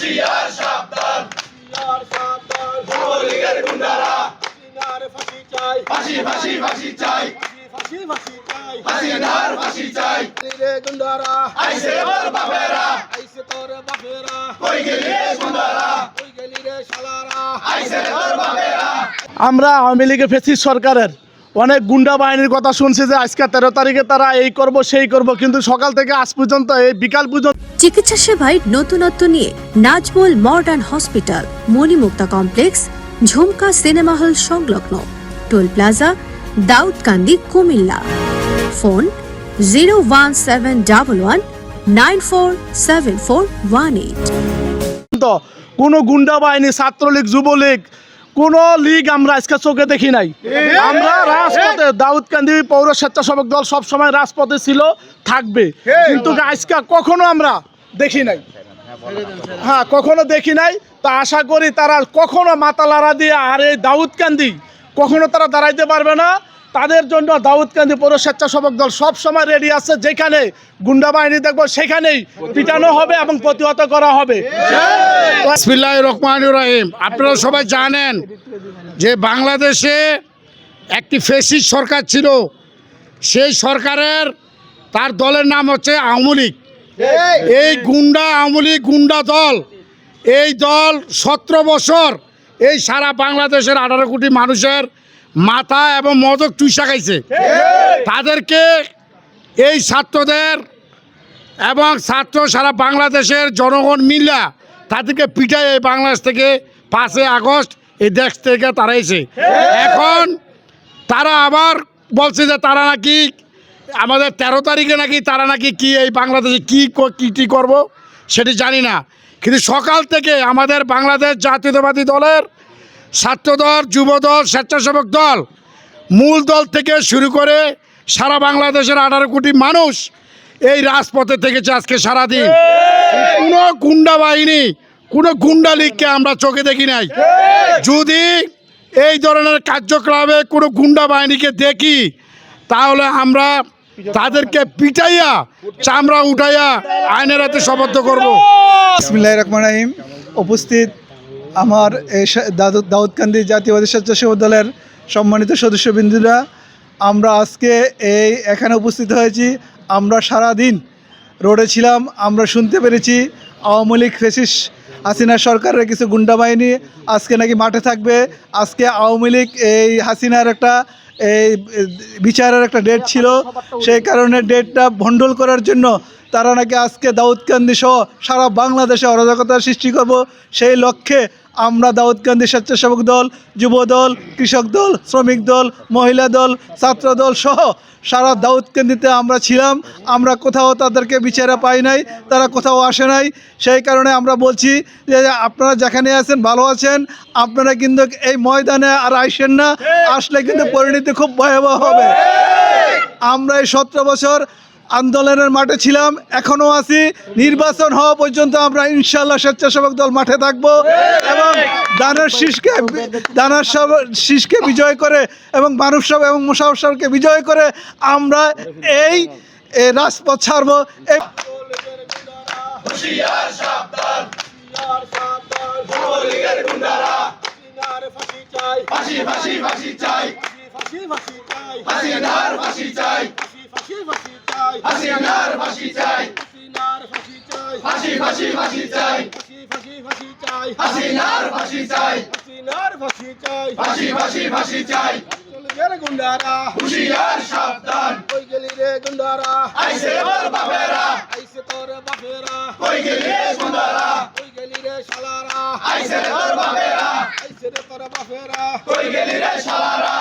হুশিয়ার সাবধান। হুশিয়ার সাবধান। যুবলীগের গুন্ডারা। ফাঁসি চাই। ফাঁসি ফাঁসি ফাঁসি চাই। ফাঁসি ফাঁসি ফাঁসি চাই। হাসিনার ফাঁসি চাই। রে গুন্ডারা আইসে বাপেরা। আইসে তোর বাপেরা। কই গেলি রে গুন্ডারা? ওই গেলি রে শালারা? আইসে বাপেরা। আমরা আওয়ামী লীগের ফেসিস সরকারের। অনেক গুন্ডা বাহিনীর কথা শুনছি যে আজকে তেরো তারিখে তারা এই করব সেই করব কিন্তু সকাল থেকে আজ পর্যন্ত এই বিকাল পর্যন্ত চিকিৎসা সেবায় নতুনত্ব নিয়ে Nazmul modern hospital Monimukta complex Jhumka cinema hall সংলগ্ন toll plaza Daudkandi Comilla. Phone zero one seven double one nine four seven four one eight. কোনো গুন্ডা বাহিনী ছাত্রলীগ যুবলীগ কোন লীগ আমরা আজকে চোখে দেখি নাই। আমরা রাজপথে দাউদকান্দি পৌর স্বেচ্ছাসেবক দল সবসময় রাজপথে ছিল, থাকবে। কিন্তু আজকে কখনো আমরা দেখি নাই। হ্যাঁ কখনো দেখি নাই। তা আশা করি তারা কখনো মাতালারা দিয়ে আর এই দাউদকান্দি কখনো তারা দাঁড়াইতে পারবে না। তাদের জন্য দাউদকান্দি পৌর স্বেচ্ছাসেবক দল সব সময় রেডি আছে। যেখানে গুন্ডা বাহিনী দেখব, সেখানেই পিটানো হবে এবং প্রতিহত করা হবে। বিসমিল্লাহ রহমান রহিম। আপনারা সবাই জানেন যে বাংলাদেশে একটি ফেসিস সরকার ছিল। সেই সরকারের তার দলের নাম হচ্ছে আওয়ামী লীগ। এই গুন্ডা আওয়ামী গুন্ডা দল, এই দল সতেরো বছর এই সারা বাংলাদেশের আঠারো কোটি মানুষের মাথা এবং মদক চুইসা খাইছে। তাদেরকে এই ছাত্রদের এবং ছাত্র সারা বাংলাদেশের জনগণ মিলা তাদেরকে পিটায় এই বাংলাদেশ থেকে পাঁচই আগস্ট এই দেশ থেকে তাড়াইছে এখন তারা আবার বলছে যে তারা নাকি আমাদের তেরো তারিখে নাকি তারা নাকি কি এই বাংলাদেশে কী কী করব সেটি জানি না। কিন্তু সকাল থেকে আমাদের বাংলাদেশ জাতীয়তাবাদী দলের ছাত্রদল, যুবদল, স্বেচ্ছাসেবক দল, মূল দল থেকে শুরু করে সারা বাংলাদেশের আঠারো কোটি মানুষ এই রাজপথে থেকেছে আজকে সারাদিন। কোনো গুন্ডা বাহিনী, কোনো গুন্ডা লীগকে আমরা চোখে দেখি নাই। যদি এই ধরনের কার্যক্রমে কোনো গুন্ডা বাহিনীকে দেখি, তাহলে আমরা তাদেরকে পিটাইয়া, চামড়া উঠাইয়া আইনের হাতে শপথ করব। রহমান রাহিম। উপস্থিত আমার দাউদকান্দি জাতীয়বাদী স্বেচ্ছাসেবক দলের সম্মানিত সদস্যবৃন্দুরা, আমরা আজকে এই এখানে উপস্থিত হয়েছি। আমরা সারা দিন রোডে ছিলাম, আমরা শুনতে পেরেছি। আওয়ামী লীগ ফেসিস হাসিনা সরকারের কিছু গুন্ডা বাহিনী আজকে নাকি মাঠে থাকবে। আজকে আওয়ামী লীগ এই হাসিনার একটা, এই বিচারের একটা ডেট ছিল। সেই কারণে ডেটটা ভণ্ডল করার জন্য তারা নাকি আজকে দাউদকান্দি সহ সারা বাংলাদেশে অরাজকতার সৃষ্টি করব। সেই লক্ষ্যে আমরা দাউদকান্দি স্বেচ্ছাসেবক দল, যুব দল, কৃষক দল, শ্রমিক দল, মহিলা দল, ছাত্র দল সহ সারা দাউদকান্দিতে আমরা ছিলাম। আমরা কোথাও তাদেরকে বিচারে পাই নাই, তারা কোথাও আসে নাই। সেই কারণে আমরা বলছি যে আপনারা যেখানে আছেন, ভালো আছেন। আপনারা কিন্তু এই ময়দানে আর আইসেন না। আসলে কিন্তু পরিণতি খুব ভয়াবহ হবে। আমরা এই সতেরো বছর আন্দোলনের মাঠে ছিলাম এখনও আছি। নির্বাচন হওয়া পর্যন্ত আমরা ইনশাল্লাহ স্বেচ্ছাসেবক দল মাঠে থাকব এবং দানের শীষকে দানার শীষকে বিজয় করে এবং মানব সব এবং মুসাফর সাহকে বিজয় করে আমরা এই রাজপথ ছাড়বো। এই ফাঁসি চাই ফাঁসি ফাঁসি চাই ফাঁসি ফাঁসি চাই ফাঁসি চাই। হাসিনার ফাঁসি চাই। হাসিনার ফাঁসি চাই। ফাঁসি ফাঁসি ফাঁসি চাই। ফাঁসি ফাঁসি চাই। হাসিনার ফাঁসি চাই। হাসিনার ফাঁসি চাই। ফাঁসি ফাঁসি ফাঁসি চাই। চলে গুন্ডারা। হুশিয়ার সাবধান। কই গেলি রে গুন্ডারা? আইসে তোর বাপেরা। আইসে তোর বাপেরা। কই গেলি রে গুন্ডারা? কই গেলি রে শালারা? আইসে তোর বাপেরা। আইসে তোর বাপেরা। কই গেলি রে শালারা?